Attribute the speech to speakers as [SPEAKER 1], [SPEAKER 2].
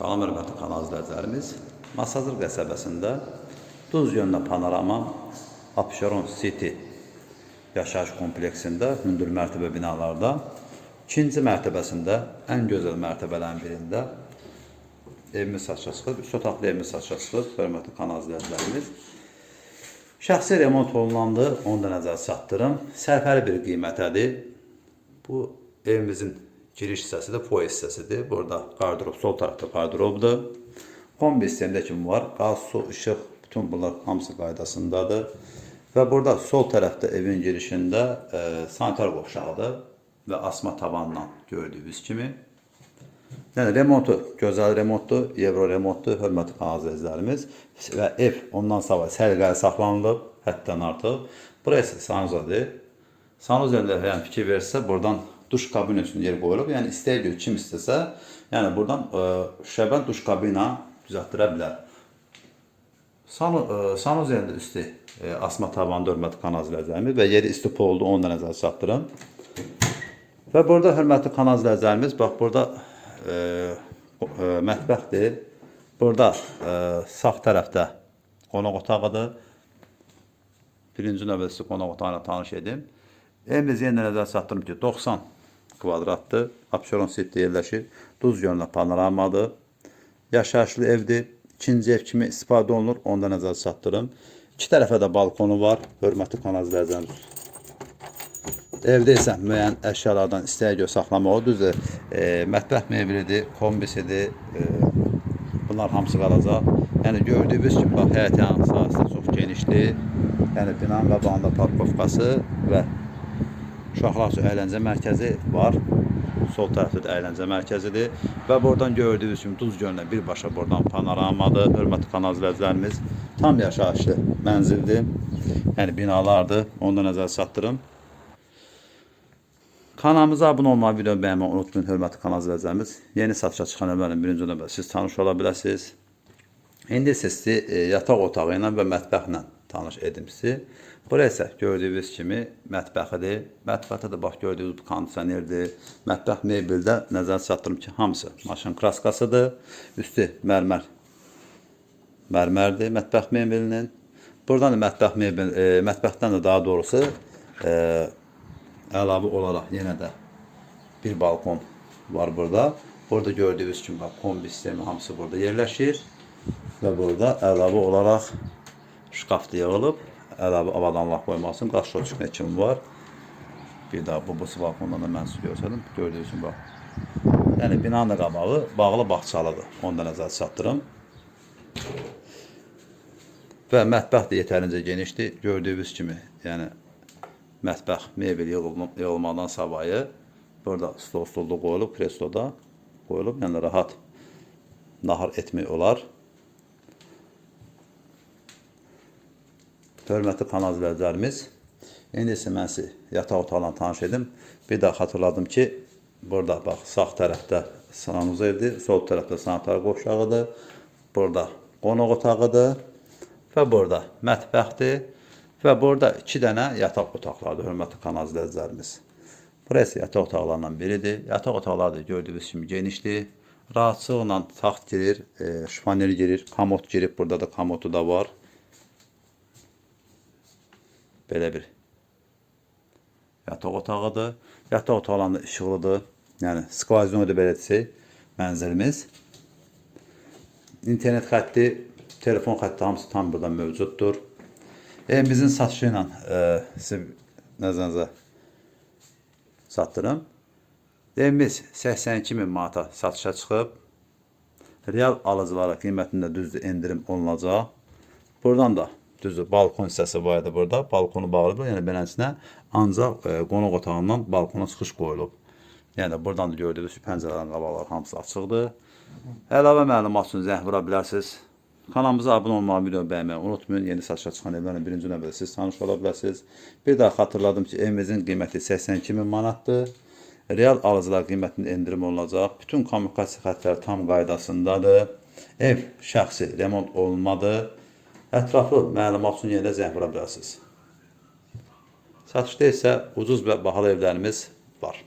[SPEAKER 1] Salam hörmətli kanal izləyicilərimiz. Masazır qəsəbəsində Duz yönlü panorama Abşeron City yaşayış kompleksində hündür mərtəbə binalarda ikinci mərtəbəsində ən gözəl mərtəbələrin birində evimiz çıxıb, üç otaqlı evimiz çıxıb, hörmətli kanal izləyicilərimiz. Şəxsi remont olunandı, onu da nəzərə çatdırım. Sərfəli bir qiymətədir. Bu evimizin giriş hissəsidir, foy hissəsidir. Burada qardırop, sol tərəfdə qardırobdur. Kombi sistemdə kimi var. Qaz, su, işıq, bütün bunlar hamısı qaydasındadır. Və burada sol tərəfdə evin girişində e, sanitar qovşağıdır və asma tavanla gördüyünüz kimi. Yəni remontu gözəl remontdur, Euro remontdur, hörmətli azizlərimiz və ev ondan sonra səliqəli saxlanılıb, həddən artıq. Burası sanuzadır. Sanuz üzərində yəni fikir versə, buradan duş kabini üçün yer qoyulub. Yəni istəyə görə kim istəsə, yəni buradan ə, şəbən duş kabina düzəltdirə bilər. Sanu, ə, sanuz üzərində üstü ə, asma tavanlı hörmətli kanalizlərimiz və yeri isti poldu, onu da nəzərə çatdırım. Və burada hörmətli kanal izləyicilərimiz, bax burada e, e, mətbəxdir. Burada e, sağ tərəfdə qonaq otağıdır. Birinci növbədə sizə qonaq otağı ilə tanış edim. Evimiz yenə nəzər çatdırım ki, 90 kvadratdır. Abşeron City yerləşir. Duz gölünə panoramadır. Yaşayışlı evdir. İkinci ev kimi istifadə olunur. Onda nəzər çatdırım. İki tərəfə də balkonu var. Hörmətli kanal izləyicilərimiz. Evdə isə müəyyən əşyalardan istəyə görə saxlamağı düzdür. E, mətbəx mebelidir, kombisidir. E, bunlar hamısı qalacaq. Yəni gördüyünüz kimi bax həyət yanı sahəsi çox genişdir. Yəni binanın qabağında parkovkası və uşaqlar üçün əyləncə mərkəzi var. Sol tərəfdə də əyləncə mərkəzidir və buradan gördüyünüz kimi Duz gölünə birbaşa buradan panoramadır. Hörmətli kanal izləyicilərimiz, tam yaşayışlı mənzildir. Yəni binalardır. Onu da nəzərə çatdırım. Kanalımıza abunə olmağı, videonu bəyənməyi unutmayın, hörmətli kanal izləyicilərimiz. Yeni satışa çıxan evlərin birinci növbədə siz tanış ola biləsiniz. İndi sizi e, yataq otağı ilə və mətbəxlə tanış edim sizi. Bura isə gördüyünüz kimi mətbəxidir. Mətbəxdə də bax gördüyünüz bu kondisionerdir. Mətbəx mebeldə nəzərə çatdırım ki, hamısı maşın kraskasıdır. Üstü mərmər mərmərdir mətbəx mebelinin. Buradan da mətbəx mebel, e, mətbəxdən də daha doğrusu e, əlavə olaraq yenə də bir balkon var burada. Burada gördüyünüz kimi bax kombi sistemi hamısı burada yerləşir və burada əlavə olaraq şkaf da yığılıb. Əlavə avadanlıq qoymaq üçün qaş şoçka kimi var. Bir daha bu balkondan da mən sizə göstərdim. Gördüyünüz kimi bax. Yəni binanın da qabağı bağlı bağçalıdır. Onu da nəzərə çatdırım. Və mətbəx də yetərincə genişdir. Gördüyünüz kimi, yəni mətbəx mebel yığılma- yığılmadan savayı burada stol stolda qoyulub, kresloda qoyulub, yəni rahat nahar etmək olar. Hörmətli kanal izləyicilərimiz, indi isə mən sizi yataq otağıyla tanış edim. Bir daha xatırladım ki, burada bax sağ tərəfdə sanuzerdir, sol tərəfdə sanitar qovşağıdır. Burada qonaq otağıdır və burada mətbəxdir və burada iki dənə yataq otaqlardır, hörmətli kanal izləyicilərimiz. Burası yataq otaqlarından biridir. Yataq otaqları da gördüyünüz kimi genişdir. Rahatçılıqla taxt girir, e, şifonyer girir, komod girib, burada da komodu da var. Belə bir yataq otağıdır. Yataq otaqlarında işıqlıdır. Yəni skvazinodur belə desək mənzilimiz. İnternet xətti, telefon xətti hamısı tam burada mövcuddur. Evimizin satışı ilə e, sizə nəzərinizə çatdırım. Evimiz 82 min manata satışa çıxıb. Real alıcılara qiymətində düzdür endirim olunacaq. Buradan da düzdür balkon hissəsi var idi burada. Balkonu bağlıdır. Yəni beləsinə ancaq e, qonaq otağından balkona çıxış qoyulub. Yəni buradan da gördüyünüz pəncərələrin qabaqları hamısı açıqdır. Əlavə məlumat üçün zəng vura bilərsiniz. Kanalımıza abunə olmağı, video bəyənməyi unutmayın. Yeni satışa çıxan evlərlə birinci növbədə siz tanış ola bilərsiniz. Bir daha xatırladım ki, evimizin qiyməti 82 min manatdır. Real alıcılar qiymətində endirim olunacaq. Bütün kommunikasiya xətləri tam qaydasındadır. Ev şəxsi remont olunmadı. Ətraflı məlumat üçün yenə də zəng vura bilərsiniz. Satışda isə ucuz və bahalı evlərimiz var.